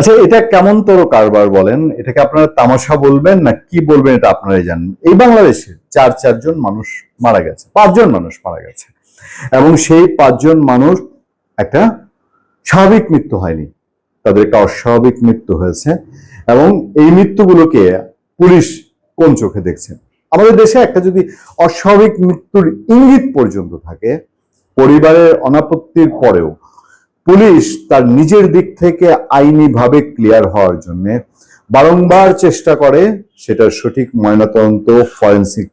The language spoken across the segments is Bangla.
আচ্ছা এটা কেমন তোর কারবার বলেন? এটাকে আপনারা তামাশা বলবেন না কি বলবেন এটা আপনারাই জানেন। এই বাংলাদেশে চার, চারজন মানুষ মারা গেছে, পাঁচজন মানুষ মারা গেছে। এবং সেই পাঁচজন মানুষ একটা স্বাভাবিক মৃত্যু হয়নি। তাদের একটা অস্বাভাবিক মৃত্যু হয়েছে। এবং এই মৃত্যুগুলোকে পুলিশ কোন চোখে দেখছে? আমাদের দেশে একটা যদি অস্বাভাবিক মৃত্যুর ইঙ্গিত পর্যন্ত থাকে, পরিবারের অনাপত্তির পরেও পুলিশ তার নিজের দিক থেকে আইনিভাবে ক্লিয়ার হওয়ার জন্য বারংবার চেষ্টা করে, সেটার সঠিক ময়নাতদন্ত, ফরেন্সিক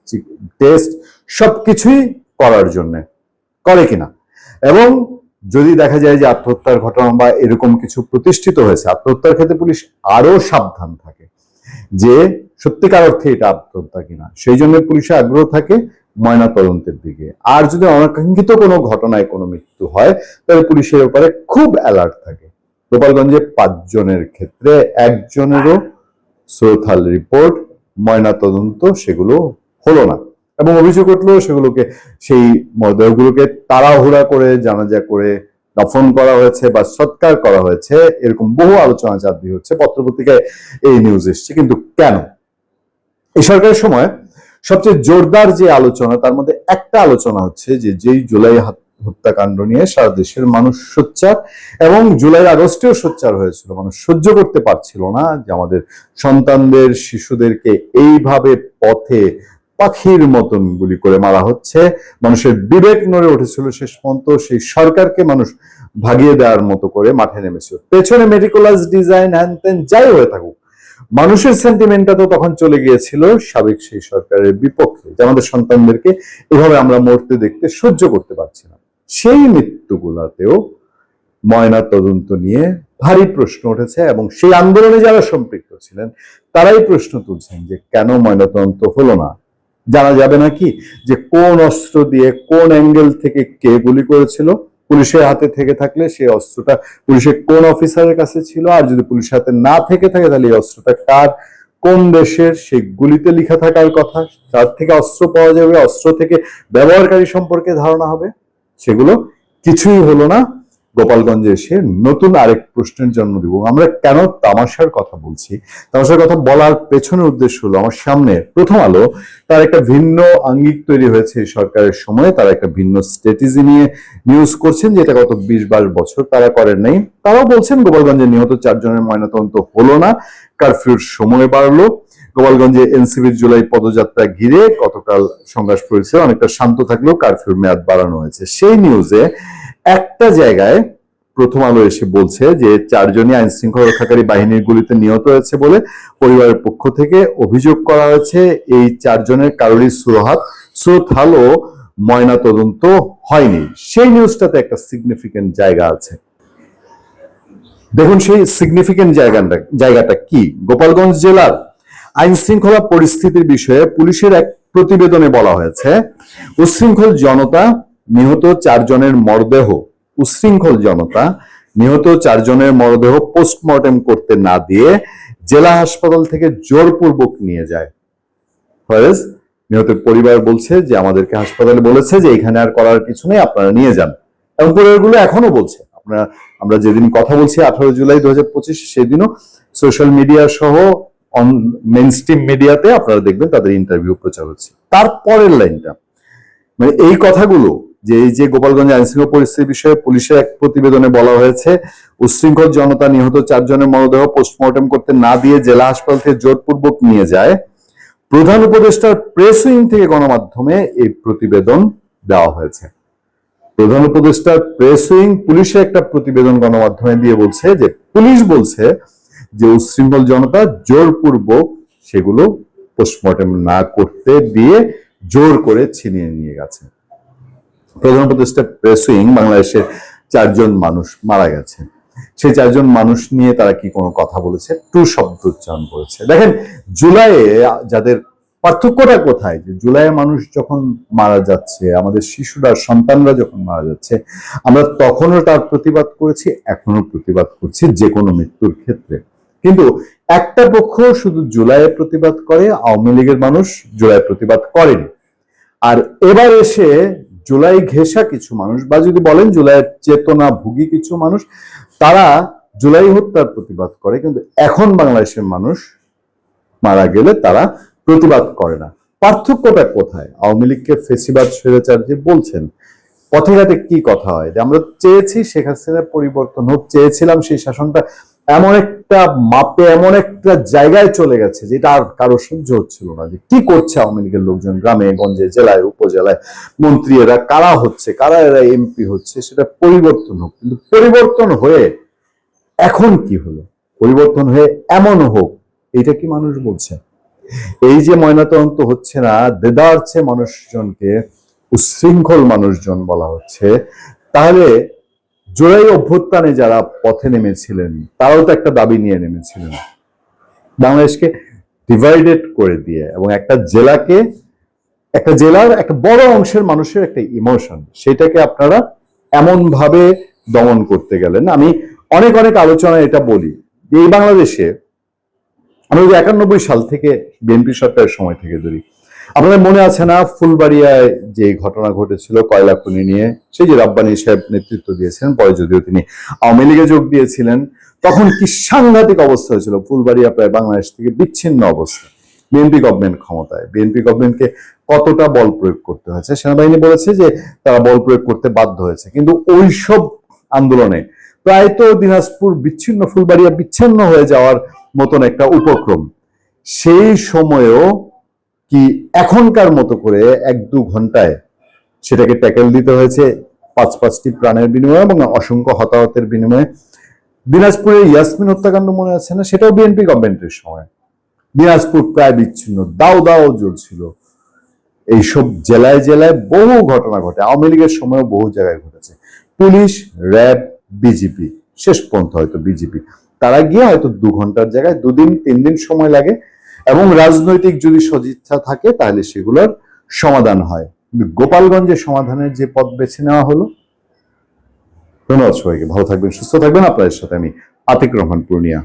টেস্ট সবকিছুই করার জন্য, করে কিনা। এবং যদি দেখা যায় যে আত্মহত্যার ঘটনা বা এরকম কিছু প্রতিষ্ঠিত হয়েছে, আত্মহত্যার ক্ষেত্রে পুলিশ আরও সাবধান থাকে যে সত্যিকার অর্থে এটা আত্মহত্যা কিনা। সেই জন্য পুলিশের আগ্রহ থাকে ময়না তদন্তের দিকে। আর যদি অনাকাঙ্ক্ষিত কোনো ঘটনায় কোনো মৃত্যু হয়, তাহলে পুলিশের ব্যাপারে খুব অ্যালার্ট থাকে। গোপালগঞ্জে পাঁচজনের ক্ষেত্রে একজনেরও শ্রোথাল রিপোর্ট ময়না তদন্ত সেগুলো হলো না। এবং অভিযোগ উঠল সেগুলোকে, সেই মরদেহগুলোকে তাড়াহুড়া করে, জানাজা করে দফন করা হয়েছে বা সৎকার করা হয়েছে। এরকম বহু আলোচনা চাকরি হচ্ছে। পত্রপত্রিকায় এই নিউজ এসছে। কিন্তু কেন? এই সরকারের সময় সবচেয়ে জোরদার যে আলোচনা, তার মধ্যে একটা আলোচনা হচ্ছে যে যেই জুলাই হত্যাকাণ্ড নিয়ে সারা দেশের মানুষ সোচ্চার এবং জুলাই আগস্টেও সোচ্চার হয়েছিল। মানুষ সহ্য করতে পারছিল না যে আমাদের সন্তানদের, শিশুদেরকে এইভাবে পথে পাখির মতন গুলি করে মারা হচ্ছে। মানুষের বিবেক নড়ে উঠেছিল শেষ পর্যন্ত। সেই সরকারকে মানুষ ভাগিয়ে দেওয়ার মতো করে মাঠে নেমেছিল। পেছনে মেটিকুলাস ডিজাইন হ্যান যাই হয়ে থাকুক মানুষের সেন্টিমেন্টটা তো তখন চলে গিয়েছিল সাবেক সেই সরকারের বিপক্ষে, যে আমাদের সন্তানদেরকে এভাবে আমরা মরতে দেখতে সহ্য করতে পারছি না। সেই মৃত্যুগুলাতেও ময়না তদন্ত নিয়ে ভারী প্রশ্ন উঠেছে এবং সেই আন্দোলনে যারা সম্পৃক্ত ছিলেন, তারাই প্রশ্ন তুলছেন যে কেন ময়নাতদন্ত হলো না? জানা যাবে নাকি যে কোন অস্ত্র দিয়ে কোন অ্যাঙ্গেল থেকে কে গুলি করেছিল? পুলিশের হাতে থেকে থাকলে সেই অস্ত্রটা পুলিশের কোন অফিসারের কাছে ছিল? আর যদি পুলিশের হাতে না থেকে থাকে, তাহলে এই অস্ত্রটা কার? কোন দেশের? সেই গুলিতে লিখা থাকার কথা। তার থেকে অস্ত্র পাওয়া যাবে। অস্ত্র থেকে ব্যবহারকারী সম্পর্কে ধারণা হবে। সেগুলো কিছুই হলো না। গোপালগঞ্জে এসে নতুন আরেক প্রশ্নের জন্ম দিব। আমরা কেন তামাশার কথা বলছি? তামাশার কথা বলার পেছনের উদ্দেশ্য হলো আমার সামনে প্রথম আলো, তার একটা ভিন্ন আঙ্গিক তৈরি হয়েছে সরকারের সময়, তারা একটা ভিন্ন স্ট্র্যাটেজি নিয়ে নিউজ করছেন, যেটা গত বিশ বাইশ বছর তারা করেন নাই। তারাও বলছেন গোপালগঞ্জে নিহত চারজনের ময়নাতদন্ত হলো না, কারফিউর সময় বাড়লো। গোপালগঞ্জে এনসিবির জুলাই পদযাত্রা ঘিরে গতকাল সংঘাস পড়েছে অনেকটা শান্ত থাকলেও কারফিউর মেয়াদ বাড়ানো হয়েছে। সেই নিউজে একটা জায়গায় প্রথম আলো এসে বলছে যে চারজনই আইন শৃঙ্খলা রক্ষাকারী বাহিনীর গুলিতে নিহত হয়েছে বলে পরিবারের পক্ষ থেকে অভিযোগ করা হয়েছে। এই চারজনের কারোরই সুরহাত সুরথাল ও ময়না তদন্ত হয়নি। সেই নিউজটাতে একটা সিগনিফিকেন্ট জায়গা আছে। দেখুন সেই সিগনিফিকেন্ট জায়গাটা জায়গাটা কি? গোপালগঞ্জ জেলার আইন শৃঙ্খলা পরিস্থিতির বিষয়ে পুলিশের এক প্রতিবেদনে বলা হয়েছে, উচ্ছৃঙ্খল জনতা নিহত চারজনের মরদেহ উচ্ছৃঙ্খল জনতা, নিহত চারজনের মরদেহ পোস্টমর্টেম করতে না দিয়ে জেলা হাসপাতাল থেকে জোরপূর্বক নিয়ে যায়। নিহতের পরিবার বলছে যে আমাদেরকে হাসপাতালে বলেছে যে এখানে আর করার কিছু নেই, আপনারা নিয়ে যান। এবং পরিবারগুলো এখনও বলছে। আপনারা, আমরা যেদিন কথা বলছি আঠারো জুলাই দু হাজার পঁচিশ, সেদিনও সোশ্যাল মিডিয়া সহ অন মেন স্ট্রিম মিডিয়াতে আপনারা দেখবেন তাদের ইন্টারভিউ প্রচার হচ্ছে। তারপরের লাইনটা। মানে এই কথাগুলো যে এই যে গোপালগঞ্জ আইনশৃঙ্খলা পরিস্থিতির বিষয়ে পুলিশের এক প্রতিবেদনে বলা হয়েছে উচ্ছৃঙ্খল জনতা নিহত চারজনের মরদেহ পোস্টমর্টেম করতে না দিয়ে জেলা হাসপাতাল থেকে জোরপূর্বক নিয়ে যায়। প্রধান উপদেষ্টার প্রেস উইং থেকে গণমাধ্যমে এই প্রতিবেদন দেওয়া হয়েছে। প্রধান উপদেষ্টার প্রেস উইং পুলিশের একটা প্রতিবেদন গণমাধ্যমে দিয়ে বলছে যে, পুলিশ বলছে যে উচ্ছৃঙ্খল জনতা জোরপূর্বক সেগুলো পোস্টমর্টেম না করতে দিয়ে জোর করে ছিনিয়ে নিয়ে গেছে। প্রধান উপদেষ্টা প্রেস উইং বাংলাদেশের চারজন মানুষ মারা গেছে। সেই চারজন মানুষ নিয়ে তারা কি কোনো কথা বলেছে? টু শব্দ উচ্চারণ করেছে। দেখেন, জুলাইয়ে যাদের পার্থক্যটা কোথায়? যে জুলাইয়ে মানুষ যখন মারা যাচ্ছে, আমাদের শিশুরা, সন্তানরা যখন মারা যাচ্ছে, আমরা তখনও তার প্রতিবাদ করেছি এখনও প্রতিবাদ করছি যে কোনো মৃত্যুর ক্ষেত্রে। কিন্তু একটা পক্ষ শুধু জুলাইয়ে প্রতিবাদ করে, আওয়ামী লীগের মানুষ জুলাই প্রতিবাদ করেনি। আর এবার এসে জুলাই ঘেঁষা কিছু মানুষ, বা যদি বলেন জুলাইয়ের চেতনা ভুগি কিছু মানুষ, তারা জুলাই হত্যার প্রতিবাদ করে, কিন্তু এখন বাংলাদেশের মানুষ মারা গেলে তারা প্রতিবাদ করে না। পার্থক্যটা কোথায়? আওয়ামী লীগকে ফেসিবাদ স্বৈরাচার যে বলছেন। পথে ঘাটে কি কথা হয়? যে আমরা চেয়েছি শেখ হাসিনার পরিবর্তন হোক, চেয়েছিলাম সেই শাসনটা এমন একটা মাপে, এমন একটা জায়গায় চলে গেছে যেটা আর কারও সহ্য হচ্ছিল না যে কি করছে আওয়ামী লীগের লোকজন গ্রামে, গঞ্জে, জেলায়, উপজেলায়, মন্ত্রী এরা, কারা হচ্ছে, কারা এরা এমপি হচ্ছে, সেটা পরিবর্তন হোক। কিন্তু পরিবর্তন হয়ে এখন কি হলো? পরিবর্তন হয়ে এমন হোক এটা কি মানুষ বলছে? এই যে ময়নাতদন্ত হচ্ছে না দেদারছে মানুষজনকে উচ্ছৃঙ্খল মানুষজন বলা হচ্ছে, তাহলে জোড়াই অভ্যুত্থানে যারা পথে নেমেছিলেন, তারাও তো একটা দাবি নিয়ে নেমেছিলেন। বাংলাদেশকে ডিভাইডেড করে দিয়ে এবং একটা জেলাকে, একটা জেলার একটা বড় অংশের মানুষের একটা ইমোশন সেটাকে আপনারা এমন ভাবে দমন করতে গেলেন। আমি অনেক অনেক আলোচনায় এটা বলি এই বাংলাদেশে আমরা যদি একানব্বই সাল থেকে বিএনপি সরকারের সময় থেকে ধরি আপনাদের মনে আছে না ফুলবাড়িয়ায় যে ঘটনা ঘটেছিল কয়লা খনি নিয়ে? সেই যে রাব্বানি সাহেব নেতৃত্ব দিয়েছিলেন, পরে যদিও তিনি আওয়ামী লীগে যোগ দিয়েছিলেন, তখন কি সাংঘাতিক অবস্থা হয়েছিল? ফুলবাড়িয়া প্রায় বাংলাদেশ থেকে বিচ্ছিন্ন অবস্থা। বিএনপি গভর্নমেন্ট ক্ষমতায়। বিএনপি গভর্নমেন্টকে কতটা বল প্রয়োগ করতে হয়েছে? সেনাবাহিনী বলেছে যে তারা বল প্রয়োগ করতে বাধ্য হয়েছে। কিন্তু ওইসব আন্দোলনে প্রায় তো দিনাজপুর বিচ্ছিন্ন, ফুলবাড়িয়া বিচ্ছিন্ন হয়ে যাওয়ার মতন একটা উপক্রম। সেই সময়েও কি এখনকার মতো করে এক দু ঘন্টায় সেটাকে ট্যাকেল দিতে হয়েছে পাঁচ পাঁচটি প্রাণের বিনিময়ে এবং অসংখ্য হতাহতের বিনিময়ে। দিনাজপুরের ইয়াসমিন হত্যাকাণ্ড মনে আছে না? সেটাও বিএনপি গভর্নমেন্টের সময়। দিনাজপুর প্রায় বিচ্ছিন্ন, দাও দাও জ্বলছিল। এইসব জেলায় জেলায় বহু ঘটনা ঘটে, আওয়ামী লীগের সময়ও বহু জায়গায় ঘটেছে। পুলিশ, র্যাব, বিজেপি, শেষ পর্যন্ত হয়তো বিজেপি। তারা গিয়ে হয়তো দু ঘণ্টার জায়গায় দুদিন তিন দিন সময় লাগে। এবং রাজনৈতিক যদি সদিচ্ছা থাকে, তাহলে সেগুলোর সমাধান হয়। গোপালগঞ্জে সমাধানের যে পথ বেছে নেওয়া হলো, ধন্যবাদ সবাইকে। ভালো থাকবেন, সুস্থ থাকবেন। আপনাদের সাথে আমি আতিক রহমান, পূর্ণিয়া।